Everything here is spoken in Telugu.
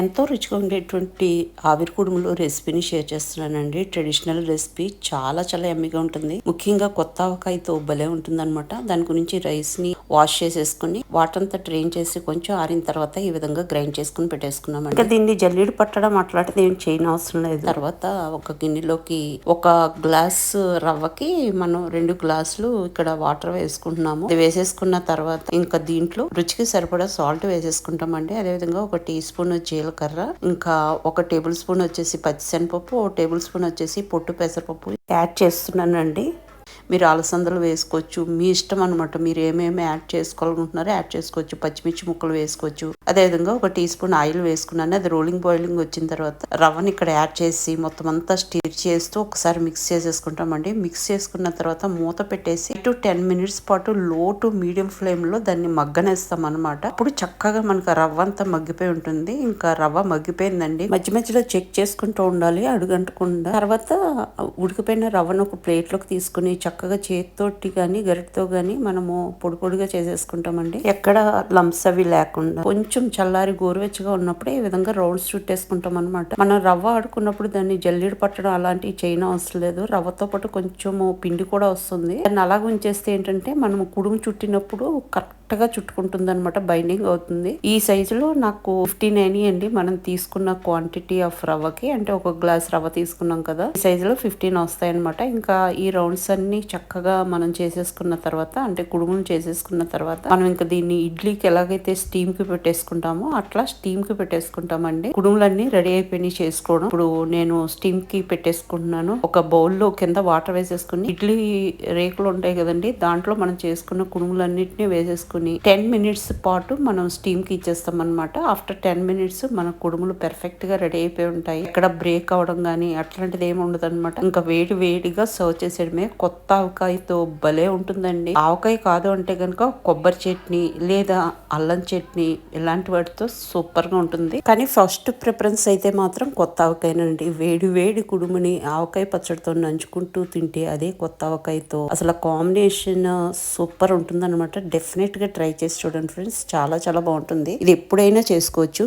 ఎంతో రుచిగా ఉండేటువంటి ఆవిరి కుడుములు రెసిపీని షేర్ చేస్తున్నానండి. ట్రెడిషనల్ రెసిపీ చాలా చాలా ఎమ్మిగా ఉంటుంది. ముఖ్యంగా కొత్త ఆవకాయతో భలే ఉంటుంది అనమాట దాని గురించి రైస్ని వాష్ చేసేసుకుని వాటర్ అంతా ట్రైన్ చేసి కొంచెం ఆరిన తర్వాత ఈ విధంగా గ్రైండ్ చేసుకుని పెట్టేసుకున్నాం ఇంకా దీన్ని జల్లీడు పట్టడం అట్లాంటిది ఏం చేయని అవసరం లేదు. తర్వాత ఒక గిన్నెలోకి ఒక గ్లాస్ రవ్వకి మనం రెండు గ్లాసులు ఇక్కడ వాటర్ వేసుకుంటున్నాము. ఇది వేసేసుకున్న తర్వాత ఇంకా దీంట్లో రుచికి సరిపడా సాల్ట్ వేసేసుకుంటామండి. అదేవిధంగా ఒక టీ స్పూన్ జీలకర్ర ఇంకా ఒక టేబుల్ స్పూన్ వచ్చేసి పచ్చిశనపప్పు ఒక టేబుల్ స్పూన్ వచ్చేసి పొట్టు పెసరపప్పు యాడ్ చేస్తున్నానండి. మీరు అలసందలు వేసుకోవచ్చు. మీ ఇష్టం అనమాట మీరు ఏమేమి యాడ్ చేసుకోవాలనుకుంటున్నారో యాడ్ చేసుకోవచ్చు. పచ్చిమిర్చి ముక్కలు వేసుకోవచ్చు. అదేవిధంగా ఒక టీ స్పూన్ ఆయిల్ వేసుకున్నాను. అది రోలింగ్ బాయిలింగ్ వచ్చిన తర్వాత రవ్వని ఇక్కడ యాడ్ చేసి మొత్తం అంతా స్టీర్ చేస్తూ ఒకసారి మిక్స్ చేసేసుకుంటామండి. మిక్స్ చేసుకున్న తర్వాత మూత పెట్టేసి టు టెన్ మినిట్స్ పాటు లో టు మీడియం ఫ్లేమ్లో దాన్ని మగ్గనేస్తాం అనమాట అప్పుడు చక్కగా మనకు రవ్వ అంతా మగ్గిపోయి ఉంటుంది. ఇంకా రవ్వ మగ్గిపోయిందండి. మధ్య మధ్యలో చెక్ చేసుకుంటూ ఉండాలి. అడుగంటకుండా తర్వాత ఉడికిపోయిన రవ్వను ఒక ప్లేట్లోకి చక్క చక్కగా చేతితోటి కానీ గరిటతో కానీ మనము పొడి పొడిగా చేసేసుకుంటామండి. ఎక్కడ లంప్స్ అవి లేకుండా కొంచెం చల్లారి గోరువెచ్చగా ఉన్నప్పుడే ఈ విధంగా రౌండ్స్ చుట్టేసుకుంటాం అనమాట మనం రవ్వ ఆడుకున్నప్పుడు దాన్ని జల్లీడు పట్టడం అలాంటివి చేయడం అవసరం లేదు. రవ్వతో పాటు కొంచెము పిండి కూడా వస్తుంది. దాన్ని అలాగ ఉంచేస్తే ఏంటంటే మనం కుడుము చుట్టినప్పుడు కరెక్ట్ గా చుట్టుకుంటుంది అనమాట బైండింగ్ అవుతుంది. ఈ సైజులో నాకు ఫిఫ్టీ నైన్ అండి. మనం తీసుకున్న క్వాంటిటీ ఆఫ్ రవ్వకి అంటే ఒక గ్లాస్ రవ్వ తీసుకున్నాం కదా ఈ సైజులో ఫిఫ్టీన్ వస్తాయి అనమాట ఇంకా ఈ రౌండ్స్ అన్ని చక్కగా మనం చేసేసుకున్న తర్వాత అంటే కుడుములు చేసేసుకున్న తర్వాత మనం ఇంకా దీన్ని ఇడ్లీకి ఎలాగైతే స్టీమ్కి పెట్టేసుకుంటామో అట్లా స్టీమ్కి పెట్టేసుకుంటామండి. కుడుములన్నీ రెడీ అయిపోయినాయి చేసుకోవడం. ఇప్పుడు నేను స్టీమ్కి పెట్టేసుకుంటున్నాను. ఒక బౌల్లో కింద వాటర్ వేసేసుకుని ఇడ్లీ రేకులు ఉంటాయి కదండి దాంట్లో మనం చేసుకున్న కుడుములన్నింటినీ వేసేసుకుని టెన్ మినిట్స్ పాటు మనం స్టీమ్కి ఇచ్చేస్తాం అనమాట ఆఫ్టర్ టెన్ మినిట్స్ మన కుడుములు పెర్ఫెక్ట్గా రెడీ అయిపోయి ఉంటాయి. ఇక్కడ బ్రేక్ అవడం కానీ అట్లాంటిది ఏమి ఉండదు అనమాట ఇంకా వేడి వేడిగా సర్వ్ చేసేయడమే కొత్త ఆవకాయతో భలే ఉంటుందండి. ఆవకాయ కాదు అంటే కనుక కొబ్బరి చట్నీ లేదా అల్లం చట్నీ ఇలాంటి వాటితో సూపర్గా ఉంటుంది. కానీ ఫస్ట్ ప్రిఫరెన్స్ అయితే మాత్రం కొత్త ఆవకాయనండి. వేడి వేడి కుడుముని ఆవకాయ పచ్చడితో నంచుకుంటూ తింటే అదే కొత్త ఆవకాయతో అసలు కాంబినేషన్ సూపర్ ఉంటుంది అనమాట డెఫినెట్గా ట్రై చేసి చూడండి ఫ్రెండ్స్. చాలా చాలా బాగుంటుంది. ఇది ఎప్పుడైనా చేసుకోవచ్చు.